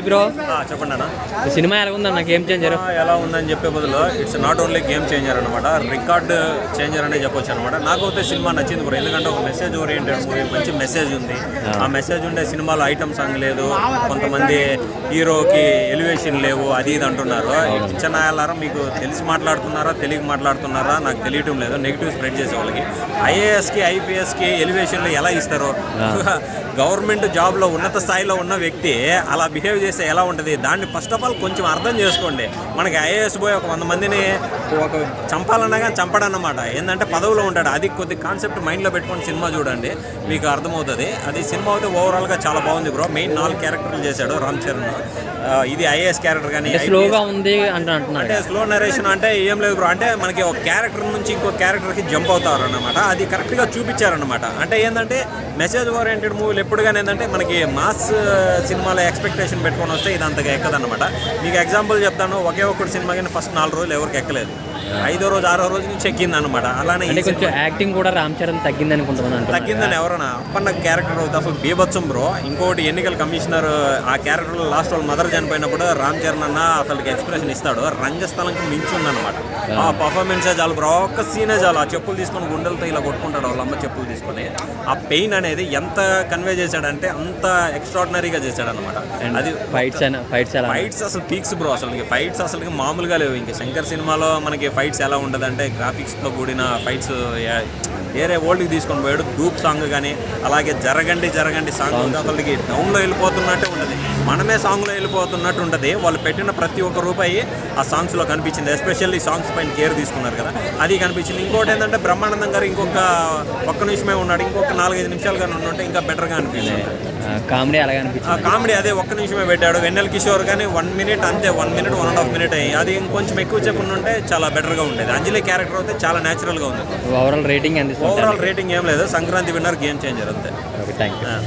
Bro? ఆ, చెప్పండి అన్న. సినిమా ఎలా ఉందన్న గేమ్ చేంజర్? ఎలా ఉందని చెప్పే బదులు it's not only game changer అనమాట రికార్డ్ చేంజర్ అనే చెప్పొచ్చు అనమాట నాకు అయితే సినిమా నచ్చింది కూడా ఎందుకంటే ఒక మెసేజ్ ఓరియంటెడ్ మూవీ మంచి మెసేజ్ ఉంది. ఆ మెసేజ్ ఉండే సినిమాలో ఐటమ్ సాంగ్ లేదు. కొంతమంది హీరోకి ఎలివేషన్ లేవు అది ఇది అంటున్నారు. ఇచ్చనాయాలారా మీకు తెలిసి మాట్లాడుతున్నారా తెలియక మాట్లాడుతున్నారా? నాకు తెలియటం లేదు. నెగిటివ్ స్ప్రెడ్ చేసే వాళ్ళకి. ఐఏఎస్కి ఐపీఎస్కి ఎలివేషన్లు ఎలా ఇస్తారు? గవర్నమెంట్ జాబ్లో ఉన్నత స్థాయిలో ఉన్న వ్యక్తి అలా బిహేవ్ చేస్తే ఎలా ఉంటుంది? దాన్ని ఫస్ట్ ఆఫ్ ఆల్ కొంచెం అర్థం చేసుకోండి. మనకి ఐఏఎస్ పోయి ఒక వంద మందిని ఒక చంపాలన్నా కానీ చంపడన్నమాట. ఏంటంటే పదవిలో ఉంటాడు. అది కొద్ది కాన్సెప్ట్ మైండ్లో పెట్టుకొని సినిమా చూడండి. మీకు అర్థమవుతుంది. అది సినిమా అయితే ఓవరాల్గా చాలా బాగుంది బ్రో మెయిన్ నాలుగు క్యారెక్టర్లు చేశాడు రామ్ చరణ్. ఇది ఐఏఎస్ క్యారెక్టర్ కానీ స్లోగా ఉంది అంటూ స్లో నరేషన్ అంటే ఏం లేదు బ్రో అంటే మనకి ఒక క్యారెక్టర్ నుంచి ఇంకో క్యారెక్టర్కి జంప్ అవుతారు అనమాట అది కరెక్ట్గా చూపించారనమాట అంటే ఏంటంటే మెసేజ్ ఓరియంటెడ్ మూవీలు ఎప్పుడుగానే ఏంటంటే మనకి మాస్ సినిమాలో ఎక్స్పెక్టేషన్ పెట్టుకొని వస్తే ఇది అంతగా ఎక్కదన్నమాట. మీకు ఎగ్జాంపుల్ చెప్తాను ఒకే ఒక్కటి సినిమాకి ఫస్ట్ నాలుగు రోజులు ఎవరికి ఎక్కలేదు. ఐదో రోజు ఆరో రోజు నుంచి ఎక్కింది అనమాట అలానే కొంచెం యాక్టింగ్ కూడా రామ్ చరణ్ తగ్గింది అనుకుంటున్నాను తగ్గిందని ఎవరన్నా? అప్పన్న క్యారెక్టర్ అసలు బీభత్సం బ్రో. ఇంకోటి ఎన్నికల కమిషనర్ ఆ క్యారెక్టర్ లాస్ట్ వాళ్ళ మదర్ చనిపోయినప్పుడు రామ్ చరణ్ అన్న అసలుకి ఎక్స్ప్రెషన్ ఇస్తాడు. రంగస్థలంకి మించి ఉందన్నమాట ఆ. పర్ఫార్మెన్సే చాలు బ్రో. ఒక్క సీనే చాలు. ఆ చెప్పులు తీసుకొని గుండెలతో ఇలా కొట్టుకుంటాడు వాళ్ళ అమ్మ చెప్పులు తీసుకొని. ఆ పెయిన్ అనేది ఎంత కన్వే చేశాడంటే అంత ఎక్స్ట్రాడినరీగా చేశాడు అనమాట అది ఫైట్స్ ఫైట్స్ ఫైట్స్ అసలు పీక్స్ బ్రో. అసలు ఫైట్స్ అసలు మామూలుగా లేవు. ఇంకా శంకర్ సినిమాలో మనకి ఫైట్స్ ఎలా ఉండదంటే గ్రాఫిక్స్తో కూడిన ఫైట్స్ వేరే ఓల్డ్కి తీసుకొని పోయాడు. ధూప్ సాంగ్ కానీ అలాగే జరగండి జరగండి సాంగ్ అసలుకి డౌన్లో వెళ్ళిపోతున్నట్టే ఉంటుంది మనమే సాంగ్లో వెళ్ళిపోతున్నట్టు ఉంటుంది వాళ్ళు పెట్టిన ప్రతి ఒక్క రూపాయి ఆ సాంగ్స్లో కనిపించింది. ఎస్పెషల్లీ సాంగ్స్ పైన కేర్ తీసుకున్నారు కదా. అది కనిపించింది. ఇంకోటి ఏంటంటే బ్రహ్మానందం గారు ఇంకొక ఒక్క నిమిషమే ఉన్నాడు. ఇంకొక నాలుగైదు నిమిషాలు కానీ ఉంటే ఇంకా బెటర్గా అనిపించింది. కామెడీ అలాగే ఆ అనిపించింది కామెడీ అదే ఒక్క నిమిషమే పెట్టాడు. వెన్నెల కిషోర్ కానీ వన్ మినిట్ అంతే one minute one and half minute అయ్యి. అది ఇంకొంచెం ఎక్కువ ఉంటే చాలా బెటర్గా ఉండేది. అంజలి క్యారెక్టర్ అయితే చాలా న్యాచురల్గా ఉంది. ఓవరాల్ రేటింగ్ ఎంత ఇస్తుంది? ఓవరాల్ రేటింగ్ ఏం లేదు సంక్రాంతి విన్నర్ గేమ్ చేంజర్ అంతే ఓకే థ్యాంక్ యూ ఆ.